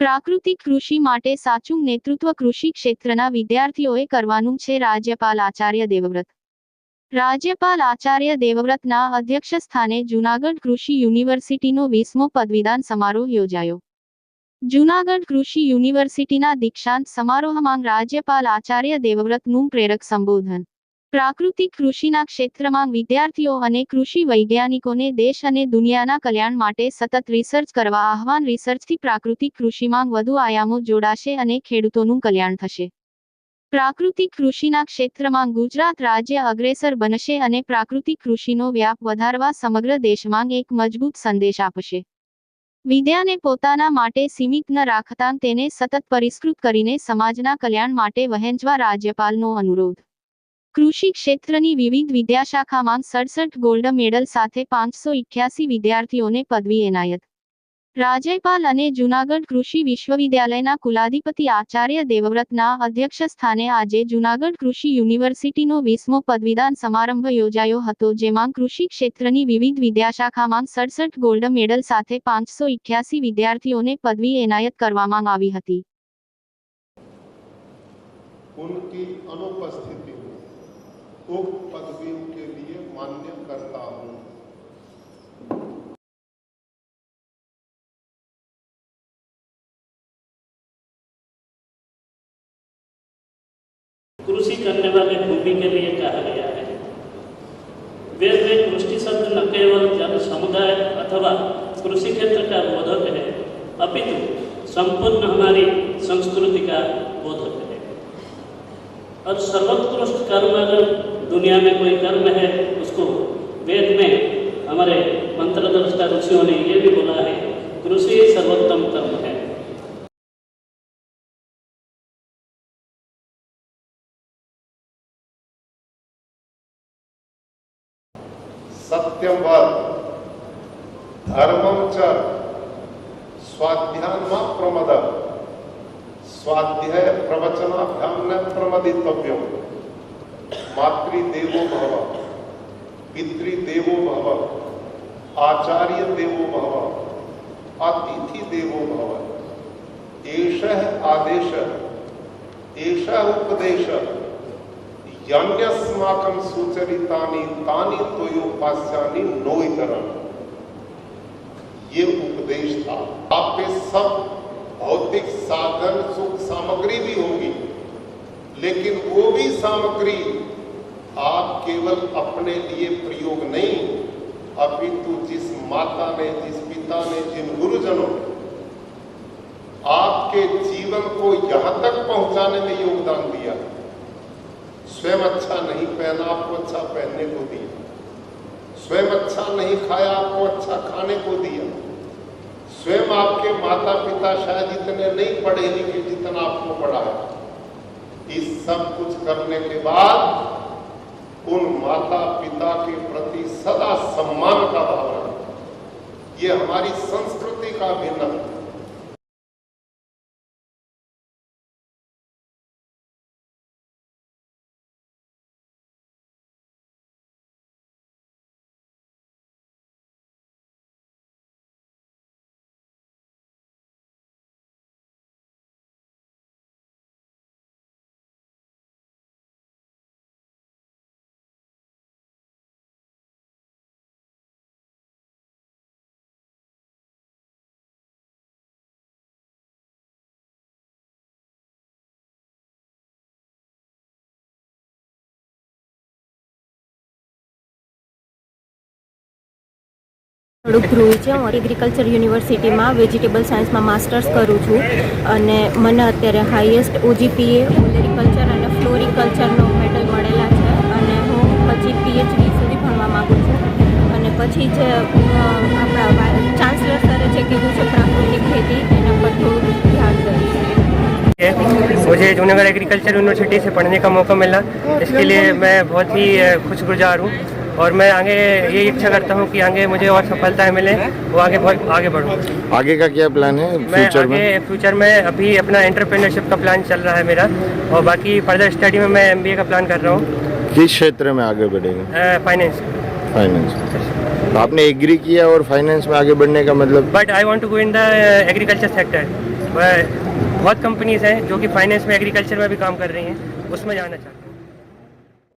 પ્રાકૃતિક કૃષિ માટે સાચું નેતૃત્વ કૃષિ ક્ષેત્રના વિદ્યાર્થીઓએ કરવાનું છે રાજ્યપાલ આચાર્ય દેવવ્રત. રાજ્યપાલ આચાર્ય દેવવ્રતના અધ્યક્ષ સ્થાને જૂનાગઢ કૃષિ યુનિવર્સિટીનો વીસમો પદવીદાન સમારોહ યોજાયો. જૂનાગઢ કૃષિ યુનિવર્સિટીના દીક્ષાંત સમારોહમાં રાજ્યપાલ આચાર્ય દેવવ્રતનું પ્રેરક સંબોધન. પ્રાકૃતિક કૃષિના ક્ષેત્રમાં વિદ્યાર્થીઓ અને કૃષિ વૈજ્ઞાનિકોને દેશ અને દુનિયાના કલ્યાણ માટે સતત રિસર્ચ કરવા આહવાન રિસર્ચથી પ્રાકૃતિક કૃષિમાં વધુ આયામો જોડાશે અને ખેડૂતોનું કલ્યાણ થશે. પ્રાકૃતિક કૃષિના ક્ષેત્રમાં ગુજરાત રાજ્ય અગ્રેસર બનશે અને પ્રાકૃતિક કૃષિનો વ્યાપ વધારવા સમગ્ર દેશમાં એક મજબૂત સંદેશ આપશે. વિદ્યાને પોતાના માટે સીમિત ન રાખતા તેને સતત પરિષ્કૃત કરીને સમાજના કલ્યાણ માટે વહેંચવા રાજ્યપાલનો અનુરોધ. કૃષિ ક્ષેત્રની વિવિધ વિદ્યાશાખામાં સડસઠ ગોલ્ડ મેડલ સાથે પાંચસો ઇઠ્યાસી વિદ્યાર્થીઓને પદવી એનાયત. રાજ્યપાલ અને જૂનાગઢ કૃષિ વિશ્વવિદ્યાલયના કુલાધિપતિ આચાર્ય દેવવ્રતના અધ્યક્ષ સ્થાને આજે જૂનાગઢ કૃષિ યુનિવર્સિટીનો વીસમો પદવીદાન સમારંભ યોજાયો હતો, જેમાં કૃષિ ક્ષેત્રની વિવિધ વિદ્યાશાખામાં સડસઠ ગોલ્ડ મેડલ સાથે પાંચસો ઇઠ્યાસી વિદ્યાર્થીઓને પદવી એનાયત કરવામાં આવી હતી. उक्त पदवियों के लिए मान्य करता हूँ। कृषि करने वाले भूमि के लिए कहा गया है। वेद में कृषि शब्द न केवल जन समुदाय अथवा कृषि क्षेत्र का बोधक है, अपितु संपूर्ण हमारी संस्कृति का बोधक है। और सर्वोत्कृष्ट कर्म अगर दुनिया में कोई कर्म है, उसको वेद में हमारे मंत्रदृष्टा ऋषियों ने यह भी बोला है, कृषि सर्वोत्तम कर्म है। सत्यम वद धर्मम च स्वाध्यान प्रमद स्वाध्याय प्रवचनाभ्याम न प्रमदितव्यम। मातृदेवो भव, पितृदेवो भव आचार्य देवो भव अतिथि देवो भव। एष आदेश, एष उपदेश यज्ञस्माकं सुचरितानि, तानि त्वयोपास्यानि नोइतरम ये उपदेश था। आप पे सब भौतिक साधन, सुख सामग्री भी होगी, लेकिन वो भी सामग्री आप केवल अपने लिए प्रयोग नहीं अपितु जिस माता ने, जिस पिता ने, जिन गुरुजनों ने आपके जीवन को यहाँ तक पहुँचाने में योगदान दिया, स्वयं अच्छा नहीं पहना, आपको अच्छा पहनने को दिया, स्वयं अच्छा नहीं खाया, आपको अच्छा खाने को दिया, स्वयं आपके माता पिता शायद इतने नहीं पढ़े लिखे जितना आपको पढ़ाया इस सब कुछ करने के बाद उन माता पिता के प्रति सदा सम्मान का भाव रखना। ये हमारी संस्कृति का भिन्न है। થોડુંક ધ્રુવ છે હું એગ્રીકલ્ચર યુનિવર્સિટીમાં વેજીટેબલ સાયન્સમાં માસ્ટર્સ કરું છું અને મને અત્યારે હાઈએસ્ટ ઓજીપીએ ઓલેરિકલ્ચર અને ફ્લોરિકલ્ચરનો મેડલ મળેલા છે અને હું પછી પીએચડી સુધી ભણવા માગું છું અને પછી જે અ, આપણા ચાન્સલર સરે જે કીધું છે પ્રાકૃતિક ખેતી એના પર થોડું ધ્યાન દઈશ કે मुझे जूनागढ़ एग्रीकल्चर यूनिवर्सिटी से पढ़ने का मौका मिला इसके लिए मैं बहुत ही अ, खुशगुजार हूँ और मैं आगे ये इच्छा करता हूँ कि आगे मुझे और सफलताएँ मिले वो आगे बहुत आगे बढ़ूँ। आगे का क्या प्लान है मैं फ्यूचर आगे में? फ्यूचर में अभी अपना एंटरप्रेन्योरशिप का प्लान चल रहा है मेरा और बाकी फर्दर स्टडी में मैं एमबीए का प्लान कर रहा हूँ। किस क्षेत्र में आगे बढ़ेंगे? फाइनेंस फाइनेंस आपने एग्री किया और फाइनेंस में आगे बढ़ने का मतलब? But I want to go in the agriculture sector बहुत कंपनीज़ हैं जो कि फाइनेंस में एग्रीकल्चर में भी काम कर रही हैं उसमें जाना चाहता हूँ।